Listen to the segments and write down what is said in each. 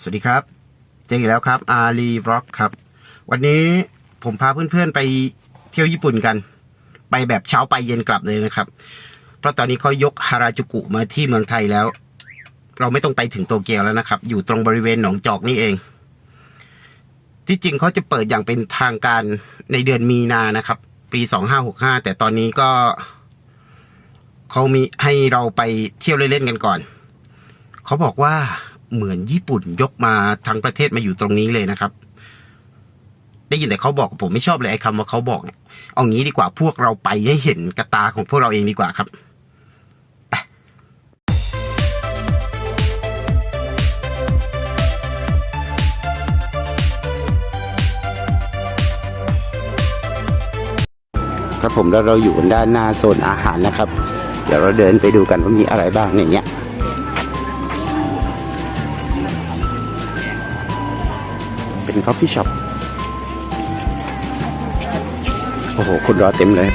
สวัสดีครับ เจออีกแล้วครับอารีบล็อกครับ วันนี้ผมพาเพื่อนๆไปเที่ยวญี่ปุ่นกัน ไปแบบเช้าไปเย็นกลับเลยนะครับ เพราะตอนนี้เขายกฮาราจูกุมาที่เมืองไทยแล้ว เราไม่ต้องไปถึงโตเกียวแล้วนะครับ อยู่ตรงบริเวณหนองจอกนี่เอง ที่จริงเขาจะเปิดอย่างเป็นทางการในเดือนมีนานะครับ ปีสองห้าหกห้าแต่ตอนนี้ก็เขามีให้เราไปเที่ยวเล่นๆกันก่อน เขาบอกว่า เหมือนญี่ปุ่นยกมาทั้งประเทศมาอยู่ตรงนี้เลยนะครับ ได้ยินแต่เขาบอกผมไม่ชอบเลยไอ้คำว่าเขาบอกเนี่ยเอางี้ดีกว่าพวกเราไปให้เห็นกระตาของพวกเราเองดีกว่าครับครับผมแล้วเราอยู่ด้านหน้าโซนอาหารนะครับ เดี๋ยวเราเดินไปดูกันว่ามีอะไรบ้างในเนี้ย เป็นคอฟฟี่ช็อปโอ้โหคนรอเต็มเลย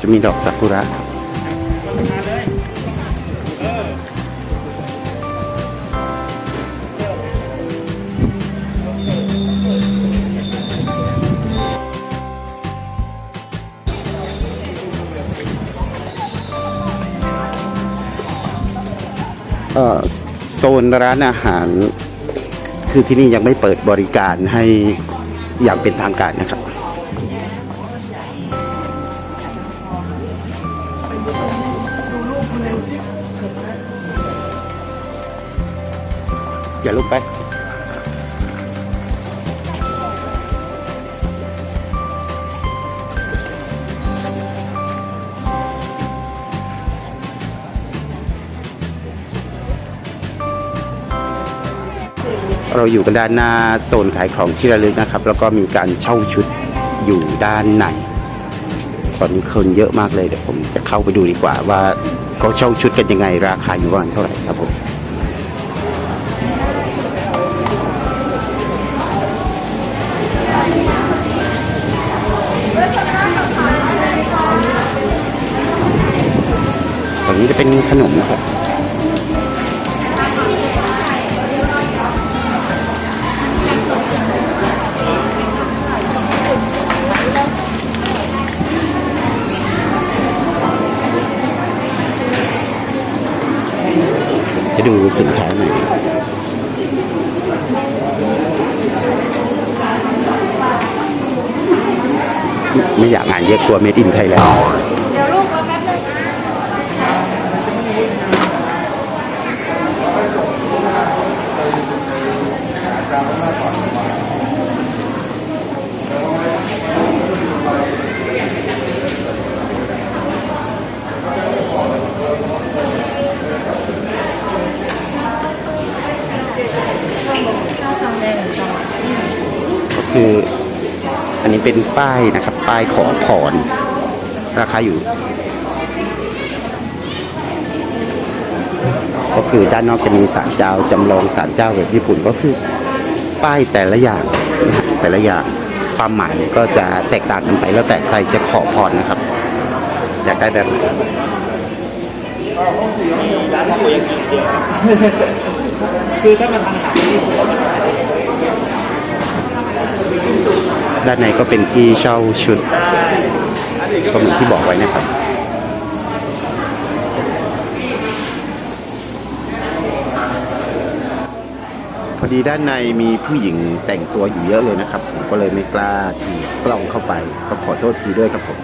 จะมีดอกซากุระครับเออโซนร้านอาหาร คือที่นี่ยังไม่เปิดบริการให้อย่างเป็นทางการนะครับ อย่าลุกไป เราอยู่กันด้านหน้าโซนขายของที่ระลึกนะครับ แล้วก็มีการเช่าชุดอยู่ด้านในตอนนี้คนเยอะมากเลยเดี๋ยวผมจะเข้าไปดูดีกว่าว่าเขาเช่าชุดกันยังไงราคาอยู่ประมาณเท่าไหร่ครับผม นี้จะเป็นขนมนะครับจะดูสินค้าหน่อยไม่อยากอ่านเยอะกลัวเมดินไทยแล้ว เดี๋ยวลูกมาแป๊บนึงนะ ข้าวซองแดงหรือซอง ก็คือ อันนี้ เป็นป้ายนะครับ ป้ายขอพรราคาอยู่ ก็คือด้านนอกจะมีศาลเจ้าจำลองศาลเจ้าแบบญี่ปุ่นก็คือป้ายแต่ละอย่างแต่ละอย่างความหมายก็จะแตกต่างกันไปแล้วแต่ใครจะขอพรนะครับ อยากได้แบบคือถ้ามันทางหาที่ ด้านในก็เป็นที่เช่าชุด ก็เหมือนที่บอกไว้นะครับพอดีด้านในมีผู้หญิงแต่งตัวอยู่เยอะเลยนะครับ ผมก็เลยไม่กล้าถือกล้องเข้าไปก็ขอโทษทีด้วยครับผม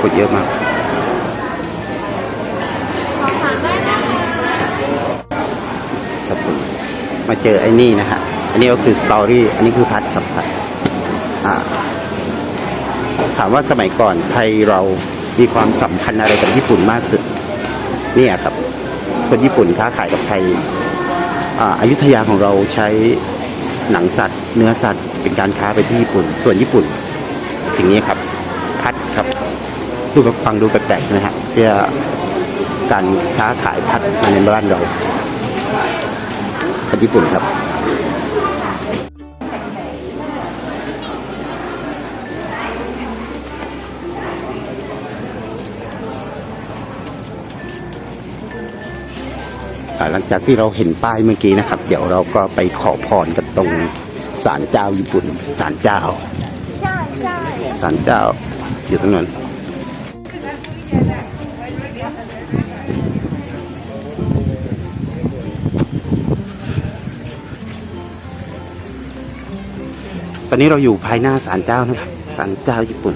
คนเยอะมาก มาเจอไอ้นี่นะฮะอันนี้ก็คือสตอรี่อันนี้คือพัดครับพัดถามว่าสมัยก่อนไทยเรามีความสัมพันธ์อะไรกับญี่ปุ่นมากสุดเนี่ยครับ คนญี่ปุ่นค้าขายกับไทยอ่าอายุทยาของเราใช้หนังสัตว์ เนื้อสัตว์เป็นการค้าไปที่ญี่ปุ่น ส่วนญี่ปุ่นสิ่งนี้ครับ พัดครับดูแบบฟังดูแปลกๆนะฮะเพื่อการค้าขายพัดมาในบ้านเรา ญี่ปุ่นครับอ่าหลังจากที่เราเห็นป้ายเมื่อกี้นะครับ เดี๋ยวเราก็ไปขอพรกันตรงศาลเจ้าญี่ปุ่นศาลเจ้าใช่ใช่ศาลเจ้าอยู่ตรงนั้น ตอนนี้เราอยู่ภายหน้าศาลเจ้านะครับศาลเจ้าญี่ปุ่น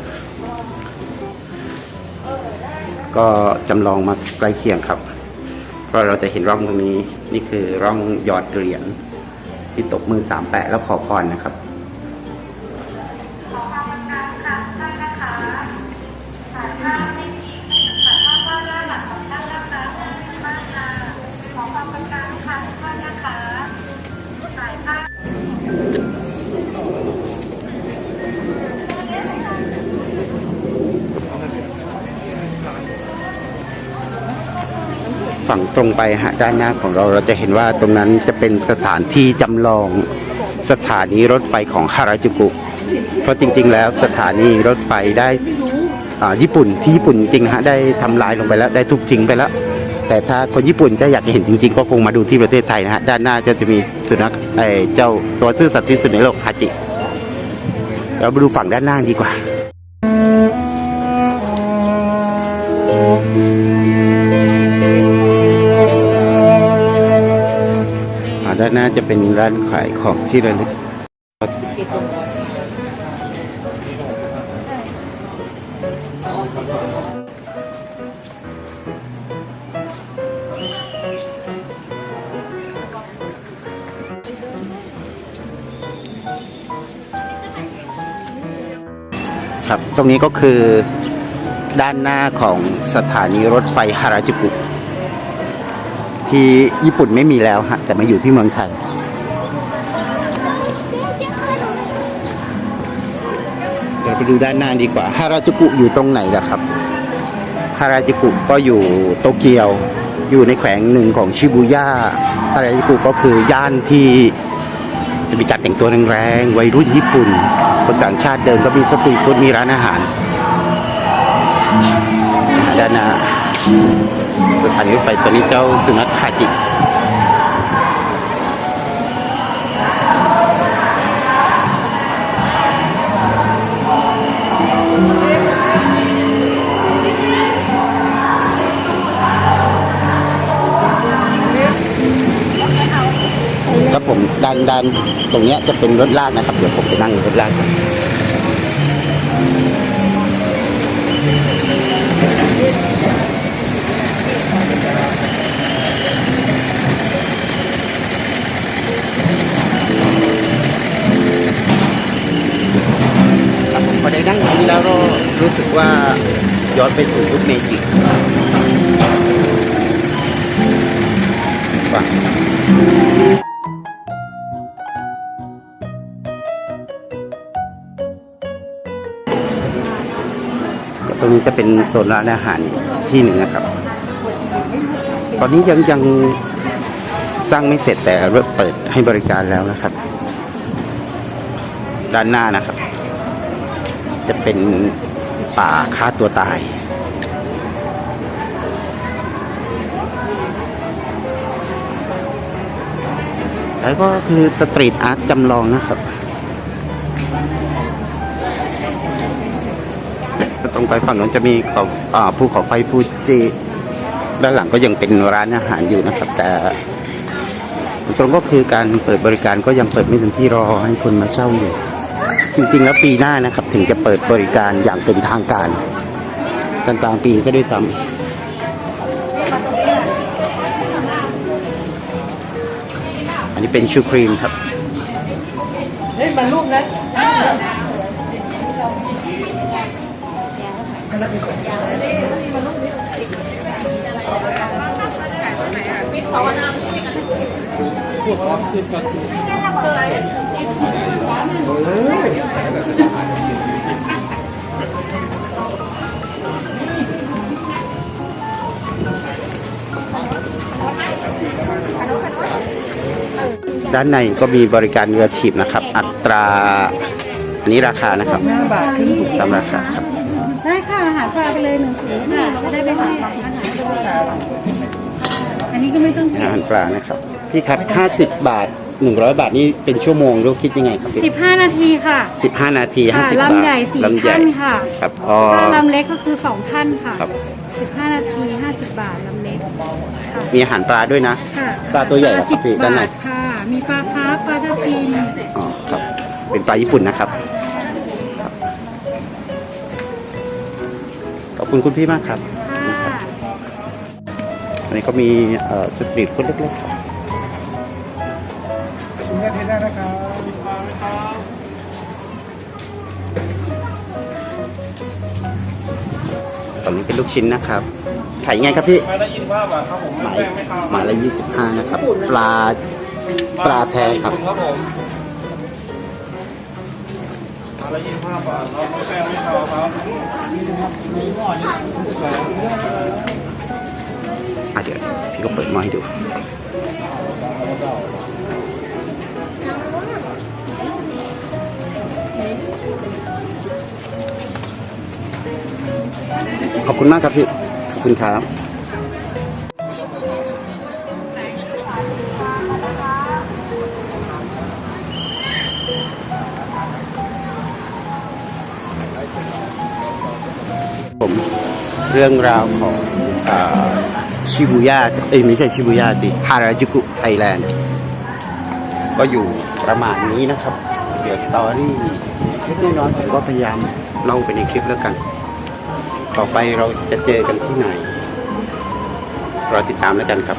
ก็จำลองมาใกล้เคียงครับ เพราะเราจะเห็นร่องตรงนี้นี่คือร่องหยอดเหรียญที่ตกมือสามแปะแล้วขอพรนะครับ ฝั่งตรงไปฮะด้านหน้าของเราเราจะเห็นว่าตรงนั้นจะเป็นสถานที่จำลองสถานีรถไฟของฮาราจูกุ เพราะจริง ๆ แล้วสถานีรถไฟได้อ่าญี่ปุ่นที่ญี่ปุ่นจริงฮะได้ทำลายลงไปแล้วได้ทุบทิ้งไปแล้ว แต่ถ้าคนญี่ปุ่นจะอยากจะเห็นจริง ๆ ก็คงมาดูที่ประเทศไทยนะฮะด้านหน้าก็จะมีสุนัขไอ้เจ้าตัวซื่อสัตย์ที่สุดในโลกฮาจิ เราไปดูฝั่งด้านล่างดีกว่า นหน้าจะเป็นร้านขายของที่ระลึกครับ ตรงนี้ก็คือด้านหน้าของสถานีรถไฟฮาราจูกุ ที่ญี่ปุ่นไม่มีแล้วฮะแต่มาอยู่ที่เมืองไทยเราไปดูด้านหน้าดีกว่าฮาราจูกุอยู่ตรงไหนล่ะครับฮาราจูกุก็อยู่โตเกียว อยู่ในแขวงหนึ่งของชิบูย่าฮาราจูกุก็คือย่านที่จะมีการแต่งตัวแรงๆวัยรุ่นญี่ปุ่นคนต่างชาติเดินก็มีสตรีทฟู้ดมีร้านอาหารด้านหน้า สถานีรถไฟตัวนี้เจ้าสุนัขฮาจิครับผมด้านด้านตรงเนี้ยจะเป็นรถลากนะครับ เดี๋ยวผมไปนั่งรถลากครับ อได้นั่งตรงนี้แล้วก็รู้สึกว่าย้อนไปสู่ยุคเมจิว่าก็ตรงนี้จะเป็นโซนร้านอาหารที่หนึ่งนะครับ ตอนนี้ยังยังสร้างไม่เสร็จแต่เริ่มเปิดให้บริการแล้วนะครับ ด้านหน้านะครับ จะเป็นป่าฆ่าตัวตายแล้วก็คือสตรีทอาร์ตจำลองนะครับตรงไปฝั่งนั้นจะมีภูเขาไฟฟูจิ ด้านหลังก็ยังเป็นร้านอาหารอยู่นะครับ แต่ ตรงก็คือการเปิดบริการก็ยังเปิดไม่เต็มที่รอให้คนมาเช่าอยู่ จริงๆแล้วปีหน้านะครับ ถึงจะเปิดบริการอย่างเป็นทางการกันกลางปีซะด้วยซ้ำอันนี้เป็นชูครีมครับ เฮ้ยมันรูปนั้น ด้านในก็มีบริการเรือถีบนะครับ อัตราอันนี้ราคานะครับห้าบาทครึ่งถุงตามราคาครับได้ค่ะอาหารปลาไปเลยหนึ่งถุงค่ะจะได้ไปให้อาหารด้วยอั นนี้ก็ไม่ต้องอาหารปลานะครับ พี่ครับ 50 บาท 100 บาทนี่เป็นชั่วโมงรู้คิดยังไงครับสิพี่บห้านาทีค่ะ 15 นาที ค่ะ50 บาทลำใหญ่สี่ลำใหญ่ท่านค่ะครับอ๋อถ้าลำเล็กก็คือสองท่านค่ะครับ สิบห้านาทีห้าสิบบาทลำเล็กค่ะมีอาหารปลาด้วยนะ ค่ะปลาตัวใหญ่เหรอครับสิบพี่ด้านใน บาทค่ะ มีปลาคาร์ฟปลาทับทิมอ๋อครับ เป็นปลาญี่ปุ่นนะครับครับขอบคุณคุณพี่มากครับค่ะ อันนี้ก็มีเอ่อสตรีทฟู้ดเล็กๆครับคุณแม่เทได้นะครับตอนนี้เป็นลูกชิ้นนะครับขายยังไงครับพี่มาได้ยินว่าบาทครับผมหไม่มายแป้งไม่ข้าวหมายละยี่สิบห้านะครับ ปลาปลาแท้ครับครับผมมาละยี่สิบห้าบาทครับไม่แป้งไม่ข้าวครับ อะเดี๋ยวพี่ก็เปิดมาให้ดูขอบคุณมากครับพี่ ขอบคุณครับ ผมเรื่องราวของ ชิบูย่าเอ้ยไม่ใช่ชิบูย่าสิฮาราจูกุไทยแลนด์ก็อยู่ประมาณนี้นะครับ เดี๋ยวสตอรี่เล็กน้อยผมก็พยายามเล่าไปในคลิปแล้วกัน ต่อไปเราจะเจอกันที่ไหนรอติดตามแล้วกันครับ